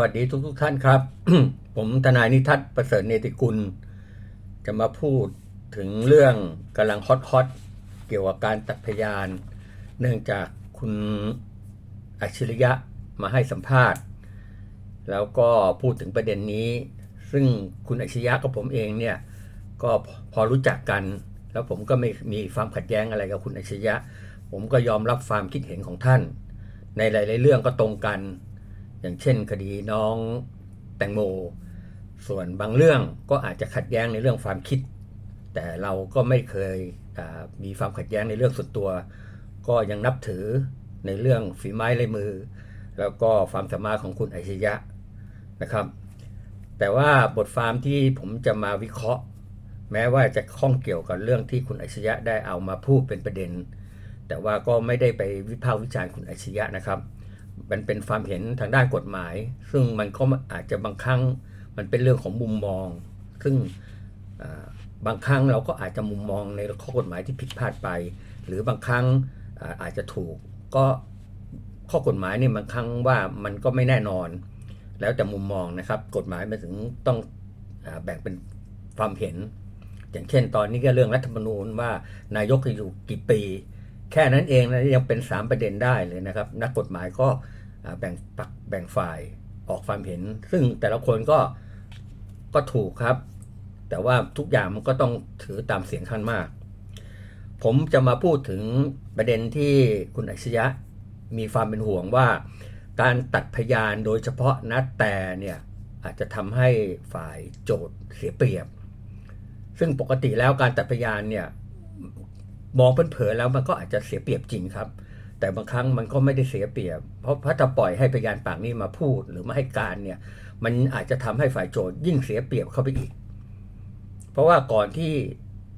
วัสดีทุกทุกท่านครับ ผมทนายนิทัศน์ประเสริฐเนติกุล จะมาพูดถึงเรื่องกำลังฮอตฮอตๆเกี่ยวกับการตัดพยาน เนื่องจากคุณอัจฉริยะมาให้สัมภาษณ์ แล้วก็พูดถึงประเด็นนี้ ซึ่งคุณอัจฉริยะกับผมเองเนี่ยก็พอรู้จักกัน แล้วผมก็ไม่มีความขัดแย้งอะไรกับคุณอัจฉริยะ ผมก็ยอมรับความคิดเห็นของท่าน ในหลาย ๆ เรื่องก็ตรงกัน อย่างเช่น คดีน้องแตงโม ส่วนบางเรื่องก็อาจจะขัดแย้งในเรื่องความคิด แต่เราก็ไม่เคยมีความขัดแย้งในเรื่องส่วนตัว ก็ยังนับถือในเรื่องฝีไม้ลายมือ แล้วก็ความสามารถของคุณอัจฉริยะนะครับ แต่ว่าบทความที่ผมจะมาวิเคราะห์ แม้ว่าจะข้องเกี่ยวกับเรื่องที่คุณอัจฉริยะได้เอามาพูดเป็นประเด็น แต่ว่าก็ไม่ได้ไปวิพากษ์วิจารณ์คุณอัจฉริยะนะครับ มันเป็นความเห็นทางด้านกฎหมาย ซึ่งมันก็อาจจะบางครั้งมันเป็นเรื่องของมุมมอง ซึ่งบางครั้งเราก็อาจจะมุมมองในข้อกฎหมายที่ผิดพลาดไป หรือบางครั้งอาจจะถูกก็ข้อกฎหมายนี่บางครั้งว่ามันก็ไม่แน่นอน แล้วแต่มุมมองนะครับ กฎหมายมันถึงต้องอแบ่งเป็นความเห็น อย่างเช่น ตอนนี้ก็เรื่องรัฐธรรมนูญว่านายกจะอยู่กี่ปี แค่นั้นเองนะยังเป็นสามประเด็นได้เลยนะครับ นักกฎหมายก็แบ่งปักแบ่งฝ่ายออกความเห็น ซึ่งแต่ละคนก็ก็ถูกครับ แต่ว่าทุกอย่างมันก็ต้องถือตามเสียงข้างมาก ผมจะมาพูดถึงประเด็นที่คุณอัจฉริยะมีความเป็นห่วงว่า การตัดพยานโดยเฉพาะนัดแต่เนี่ยอาจจะทำให้ฝ่ายโจทย์เสียเปรียบ ซึ่งปกติแล้วการตัดพยานเนี่ย มองเผินๆแล้วมันก็อาจจะเสียเปรียบจริงครับ แต่บางครั้งมันก็ไม่ได้เสียเปรียบ เพราะถ้าจะปล่อยให้พยานปากนี้มาพูดหรือมาให้การเนี่ย มันอาจจะทำให้ฝ่ายโจทย์ยิ่งเสียเปรียบเข้าไปอีก เพราะว่าก่อนที่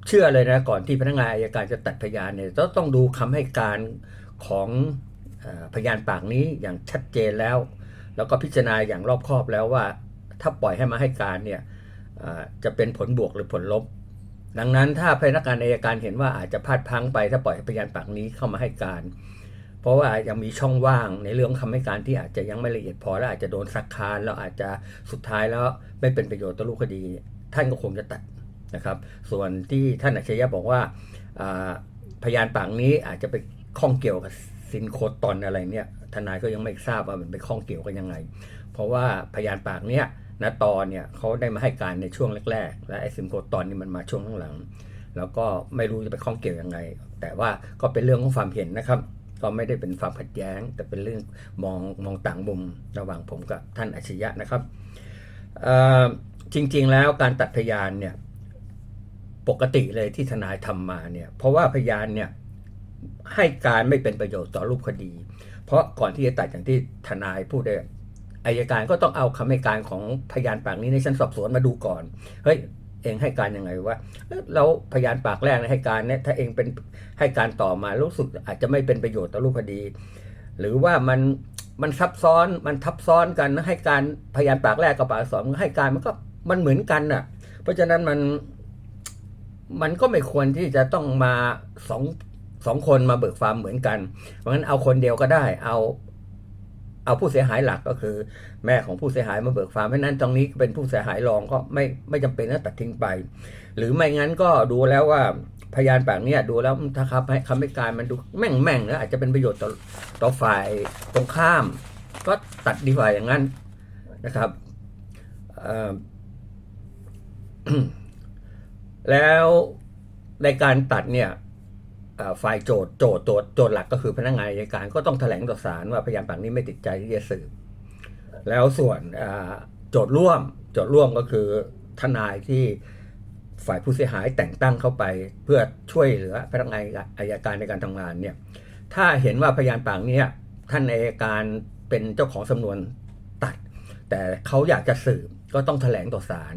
เชื่อเลยนะก่อนที่พนักงานอายการจะตัดพยานเนี่ยต้องดูคำให้การของอพยานปากนี้อย่างชัดเจนแล้ว แล้วก็พิจารณาอย่างรอบคอบแล้วว่า ถ้าปล่อยให้มาให้การเนี่ยจะเป็นผลบวกหรือผลลบ ดังนั้นถ้าพนักงานอายการเห็นว่าอาจจะพลาดพังไปถ้าปล่อยพยานปากนี้เข้ามาให้การ เพราะว่ายังมีช่องว่างในเรื่องคำให้การที่อาจจะยังไม่ละเอียดพอและอาจจะโดนสักคานแล้วอาจจะสุดท้ายแล้วไม่เป็นประโยชน์ต่อรูปคดี ท่านก็คงจะตัดนะครับ ส่วนที่ท่านอัจฉริยะบอกว่าอ่าพยานปากนี้อาจจะไปข้องเกี่ยวกับสินโคตอนอะไรเนี่ยทนายก็ยังไม่ทราบว่ามันไปข้องเกี่ยวกันยังไง เพราะว่าพยานปากเนี้ย ณตอนเนี่ยเขาได้มาให้การในช่วงแรก ๆ และไอ้สินโคตอนนี่มันมาช่วงหลังๆแล้วก็ไม่รู้จะไปข้องเกี่ยวยังไง แต่ว่าก็เป็นเรื่องของความเห็นนะครับ ก็ไม่ได้เป็นความขัดแย้ง แต่เป็นเรื่องมองมองต่างมุมระหว่างผมกับท่านอัจฉริยะนะครับจริงๆแล้วการตัดพยานเนี่ยปกติเลยที่ทนายทำมาเนี่ยเพราะว่าพยานเนี่ยให้การไม่เป็นประโยชน์ต่อรูปคดี เพราะก่อนที่จะตัดอย่างที่ทนายพูดได้ อายการก็ต้องเอาคำให้การของพยานปากนี้ในชั้นสอบสวนมาดูก่อนเฮ้ยเองให้การยังไงวะเอ้ยแล้วพยานปากแรกให้การเนี่ยถ้าเองเป็นให้การต่อมารู้สึกอาจจะไม่เป็นประโยชน์ต่อรูปคดี หรือว่ามันมันซับซ้อนมันทับซ้อนกันให้การพยานปากแรกกับปากสองให้การมันก็มันเหมือนกันน่ะ เพราะฉะนั้นมันมันก็ไม่ควรที่จะต้องมาสองสองคนมาเบิกความเหมือนกัน เพราะงั้นเอาคนเดียวก็ได้ เอา เอาผู้เสียหายหลักก็คือ แม่ของผู้เสียหายมาเบิกความเพราะนั้นตรงนี้เป็นผู้เสียหายรองก็ไม่ไม่จำเป็นต้องตัดทิ้งไป หรือไม่งั้นก็ดูแล้วว่าพยานปากเนี้ยดูแล้วถ้าคำให้คำให้การมันดูแม่งแม่งๆนะอาจจะเป็นประโยชน์ต่อต่อฝ่ายตรงข้าม ก็ตัดดีกว่าอย่างนั้นนะครับแล้วในการตัดเนี่ย ฝ่ายโจทย์โจทย์โจทย์โจทย์หลักก็คือพนักงานอัยการก็ต้องแถลงต่อศาลว่าพยานปากนี้ไม่ติดใจที่จะสืบแล้วส่วนโจทย์ร่วมโจทย์ร่วมก็คือทนายที่ฝ่ายผู้เสียหายแต่งตั้งเข้าไปเพื่อช่วยเหลือพนักงานอายการในการทำงานเนี่ยถ้าเห็นว่าพยานปากนี้ท่านอายการเป็นเจ้าของสำนวนตัด แต่เขาอยากจะสืบก็ต้องแถลงต่อศาล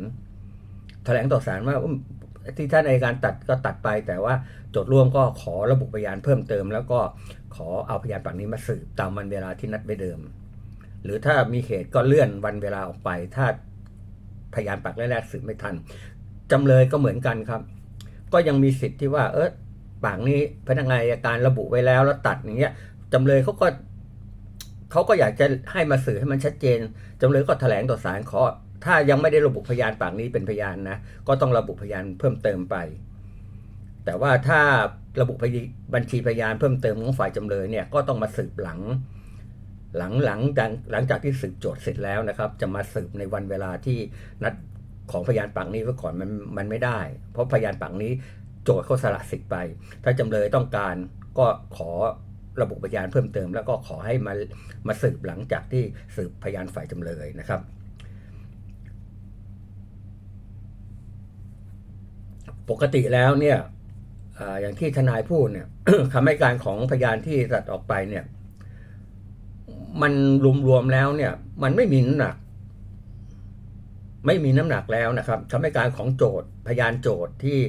แถลงต่อศาลว่า ที่ท่านอัยการตัดก็ตัดไป แต่ว่าโจทย์ร่วมก็ขอระบุพยานเพิ่มเติม แล้วก็ขอเอาพยานปากนี้มาสืบตามวันเวลาที่นัดไว้เดิม หรือถ้ามีเหตุก็เลื่อนวันเวลาออกไป ถ้าพยานปากแรกๆสืบไม่ทันจำเลยก็เหมือนกันครับ ก็ยังมีสิทธิ์ที่ว่าเออปากนี้พนักงานอัยการระบุไว้แล้วแล้วตัดอย่างเงี้ยจำเลยเขาก็เขาก็อยากจะให้มาสื่อให้มันชัดเจนจำเลยก็แถลงต่อศาลขอ ถ้ายังไม่ได้ระบุพยานปากนี้เป็นพยานนะ ก็ต้องระบุพยานเพิ่มเติมไป แต่ว่าถ้าระบุบัญชีพยานเพิ่มเติมของฝ่ายจำเลยเนี่ยก็ต้องมาสืบหลัง หลังหลังจากหลังจากที่สืบโจทย์เสร็จแล้วนะครับ จะมาสืบในวันเวลาที่นัดของพยานปากนี้ไว้ก่อนมันมันไม่ได้ เพราะพยานปากนี้โจทย์เขาสละสิทธิ์ไป ถ้าจำเลยต้องการก็ขอระบุพยานเพิ่มเติม แล้วก็ขอให้มามาสืบหลังจากที่สืบพยานฝ่ายจำเลยนะครับ ปกติแล้วเนี่ยออย่างที่ทนายพูดเนี่ยคำให้การของพยานที่ตัดออกไปเนี่ยมันรวมๆแล้วเนี่ย มันไม่มีน้ำหนัก ไม่มีน้ำหนักแล้วนะครับคำให้การของโจทย์พยานโจทย์ที่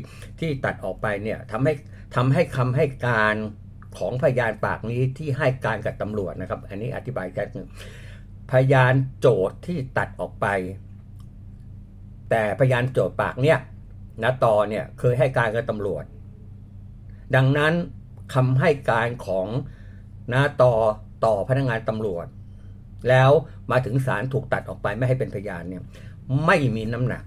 ที่ตัดออกไปเนี่ยทำให้ทำให้คำให้การของพยานปากนี้ที่ให้การกับตำรวจนะครับ อันนี้อธิบายกันงพยานโจทย์ที่ตัดออกไป แต่พยานโจทย์ปากเนี่ย นะต่อเนี่ยเคยให้การกับตำรวจ ดังนั้นคำให้การของนาตอต่อพนักงานตำรวจ แล้วมาถึงศาลถูกตัดออกไปไม่ให้เป็นพยานเนี่ยไม่มีน้ำหนัก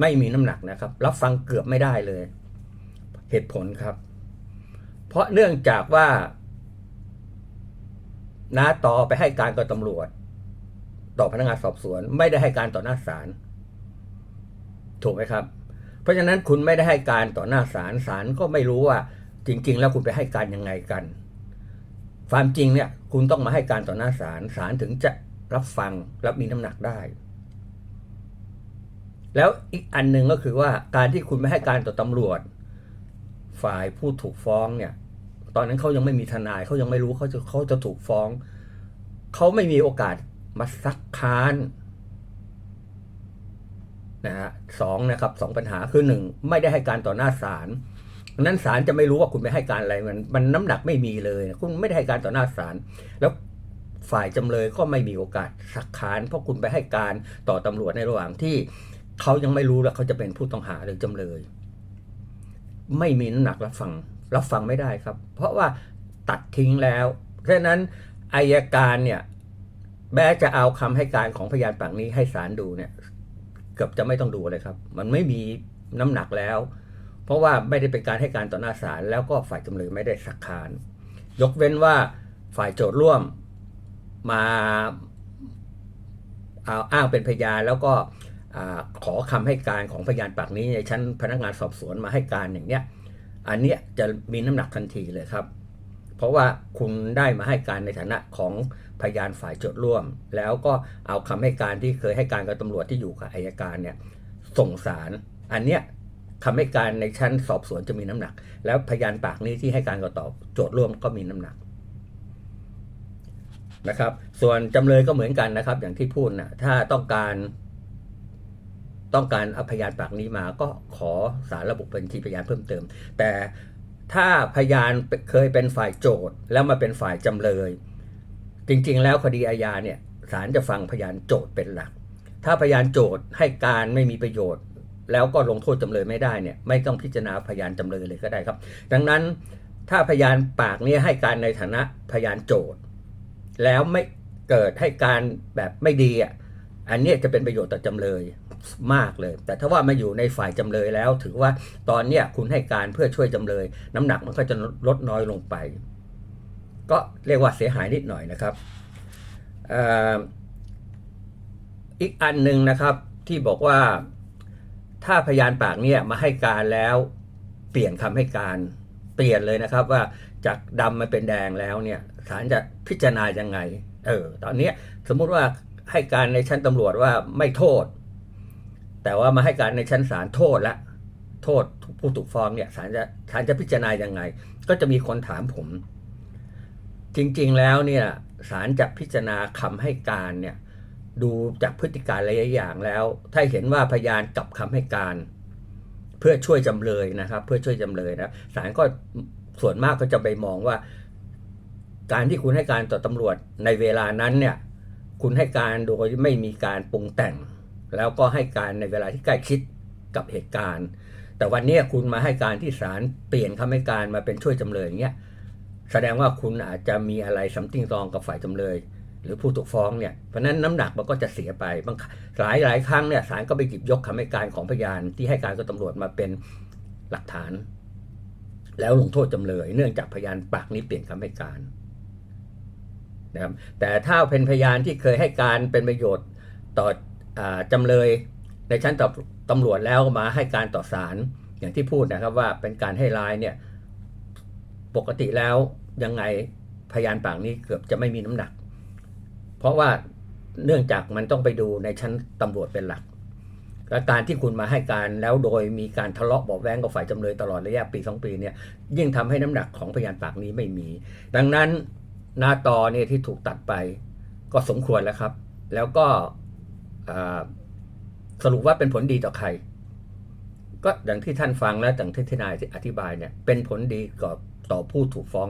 ไม่มีน้ำหนักนะครับ รับฟังเกือบไม่ได้เลย เหตุผลครับ เพราะเนื่องจากว่านาต่อไปให้การกับตำรวจ ต่อพนักงานสอบสวน ไม่ได้ให้การต่อหน้าศาลถูกไหมครับ เพราะฉะนั้นคุณไม่ได้ให้การต่อหน้าศาลศาลก็ไม่รู้ว่า จริง ๆ แล้วคุณไปให้การยังไงกัน ความจริงเนี่ย คุณต้องมาให้การต่อหน้าศาลศาลถึงจะรับฟังรับมีน้ำหนักได้ แล้วอีกอันหนึ่งก็คือว่าการที่คุณไม่ให้การต่อตำรวจ ฝ่ายผู้ถูกฟ้องเนี่ย ตอนนั้นเขายังไม่มีทนายเขายังไม่รู้เขาจะเขาจะถูกฟ้องเขาไม่มีโอกาสมาซักค้าน นะฮะสองนะครับสองปัญหาคือหนึ่งไม่ได้ให้การต่อหน้าศาลนั้นศาลจะไม่รู้ว่าคุณไปให้การอะไรมันมันน้ำหนักไม่มีเลย คุณไม่ได้ให้การต่อหน้าศาลแล้วฝ่ายจำเลยก็ไม่มีโอกาสสักค้านเพราะคุณไปให้การต่อตำรวจในระหว่างที่เขายังไม่รู้ว่าเขาจะเป็นผู้ต้องหาหรือจำเลย ไม่มีน้ำหนักรับฟังรับฟังไม่ได้ครับ เพราะว่าตัดทิ้งแล้วเพราะฉะนั้นอายการเนี่ยแม้จะเอาคำให้การของพยานปากนี้ให้ศาลดูเนี่ย เกือบจะไม่ต้องดูเลยครับ มันไม่มีน้ำหนักแล้ว เพราะว่าไม่ได้เป็นการให้การต่อหน้าศาลแล้วก็ฝ่ายจำเลยไม่ได้สักค้าน ยกเว้นว่าฝ่ายโจทย์ร่วมมาเอาอ้างเป็นพยานแล้วก็ขอคำให้การของพยานปากนี้ในชั้นพนักงานสอบสวนมาให้การอย่างเนี้ย อันเนี้ยจะมีน้ำหนักทันทีเลยครับ เพราะว่าคุณได้มาให้การในฐานะของพยานฝ่ายโจทย์ร่วม แล้วก็เอาคำให้การที่เคยให้การกับตำรวจที่อยู่กับอายการเนี่ยส่งสารอันเนี้ยคำให้การในชั้นสอบสวนจะมีน้ำหนัก แล้วพยานปากนี้ที่ให้การกับตอบโจทย์ร่วมก็มีน้ำหนักนะครับ ส่วนจำเลยก็เหมือนกันนะครับ อย่างที่พูดนะถ้าต้องการ ต้องการเอาพยานปากนี้มาก็ขอสารระบุบัญชีพยานเพิ่มเติม แต่ ถ้าพยานเคยเป็นฝ่ายโจทย์แล้วมาเป็นฝ่ายจำเลย จริงๆ แล้วคดีอาญาเนี่ยศาลจะฟังพยานโจทย์เป็นหลัก ถ้าพยานโจทย์ให้การไม่มีประโยชน์ แล้วก็ลงโทษจำเลยไม่ได้เนี่ยไม่ต้องพิจารณาพยานจำเลยเลยก็ได้ครับ ดังนั้นถ้าพยานปากนี้ให้การในฐานะพยานโจทย์ แล้วไม่เกิดให้การแบบไม่ดีอะอันนี้จะเป็นประโยชน์ต่อจำเลย มากเลย แต่ถ้าว่ามาอยู่ในฝ่ายจำเลยแล้ว ถือว่าตอนเนี้ยคุณให้การเพื่อช่วยจำเลย น้ำหนักมันก็จะลดน้อยลงไป ก็เรียกว่าเสียหายนิดหน่อยนะครับอีกอันหนึ่งนะครับที่บอกว่าถ้าพยานปากเนี่ยมาให้การแล้วเปลี่ยนคำให้การเปลี่ยนเลยนะครับว่าจากดำมาเป็นแดงแล้วเนี่ยศาลจะพิจารณายังไง เออ ตอนนี้สมมุติว่าให้การในชั้นตำรวจว่าไม่โทษ แต่ว่ามาให้การในชั้นศาลโทษละโทษผู้ถูกฟ้องเนี่ยศาลจะศาลจะพิจารณายังไง ก็จะมีคนถามผม จริงๆแล้วเนี่ยศาลจะพิจารณาคำให้การเนี่ยดูจากพฤติการหลายอย่างแล้ว ถ้าเห็นว่าพยานกลับคำให้การ เพื่อช่วยจำเลยนะครับ เพื่อช่วยจำเลยนะศาลก็ส่วนมากก็จะไปมองว่า การที่คุณให้การต่อตำรวจในเวลานั้นเนี่ย คุณให้การโดยไม่มีการปรุงแต่ง แล้วก็ให้การในเวลาที่ใกล้ชิดกับเหตุการณ์ แต่วันนี้คุณมาให้การที่ศาลเปลี่ยนคำให้การมาเป็นช่วยจำเลยอย่างเงี้ยแสดงว่าคุณอาจจะมีอะไรสัมติงซองกับฝ่ายจำเลย หรือผู้ถูกฟ้องเนี่ยเพราะนั้นน้ำหนักมันก็จะเสียไปบางหลายหลายครั้งเนี่ยศาลก็ไปหยิบยกคำให้การของพยานที่ให้การกับตำรวจมาเป็นหลักฐาน แล้วลงโทษจำเลย เนื่องจากพยานปากนี้เปลี่ยนคำให้การนะครับแต่ถ้าเป็นพยานที่เคยให้การเป็นประโยชน์ต่อ จำเลยในชั้นตำตำรวจแล้วมาให้การต่อศาลอย่างที่พูดนะครับว่าเป็นการให้ร้ายเนี่ยปกติแล้วยังไงพยานปากนี้เกือบจะไม่มีน้ำหนัก เพราะว่าเนื่องจากมันต้องไปดูในชั้นตำรวจเป็นหลัก และการที่คุณมาให้การแล้วโดยมีการทะเลาะเบาแว้งกับฝ่ายจำเลยตลอดระยะปีสองปีเนี่ยยิ่งทำให้น้ำหนักของพยานปากนี้ไม่มี ดังนั้นหน้าตอเนี่ยที่ถูกตัดไปก็สมควรแล้วครับ แล้วก็ สรุปว่าเป็นผลดีต่อใคร ก็อย่างที่ท่านฟังและอย่างที่ทนายอธิบายเนี่ยเป็นผลดีกับต่อผู้ถูกฟ้อง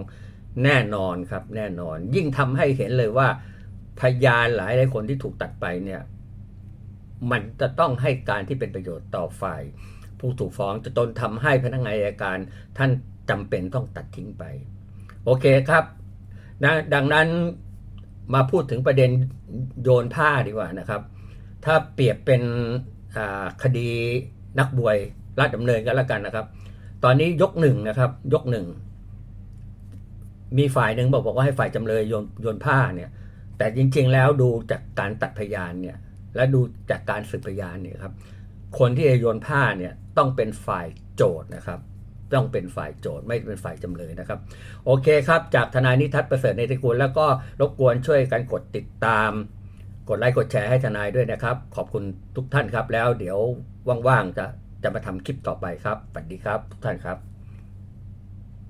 แน่นอนครับแน่นอน ยิ่งทำให้เห็นเลยว่า พยานหลายหลายคนที่ถูกตัดไปเนี่ยมันจะต้องให้การที่เป็นประโยชน์ต่อฝ่าย ผู้ถูกฟ้องจะตนทำให้พนักงานอัยการท่านจำเป็นต้องตัดทิ้งไป โอเคครับนะดังนั้นมาพูดถึงประเด็นโยนผ้าดีกว่านะครับ ถ้าเปรียบเป็นคดีนักบวยราชดำเนินกันแล้วกันนะครับ ตอนนี้ยกหนึ่งนะครับ ยกหนึ่งมีฝ่ายหนึ่งบอกบอกว่าให้ฝ่ายจำเลยโยนโยนผ้าเนี่ย แต่จริงๆแล้วดูจากการตัดพยานเนี่ย และดูจากการสืบพยานเนี่ยครับ คนที่จะโยนผ้าเนี่ยต้องเป็นฝ่ายโจทย์นะครับ ต้องเป็นฝ่ายโจทย์ไม่เป็นฝ่ายจำเลยนะครับ โอเคครับ จากทนายนิทัศน์ประเสริฐในตระกูลแล้วก็รบกวนช่วยกันกดติดตาม กดไลค์กดแชร์ให้ทนายด้วยนะครับ ขอบคุณทุกท่านครับ แล้วเดี๋ยวว่างๆจะจะมาทำคลิปต่อไปครับสวัสดีครับ ทุกท่านครับ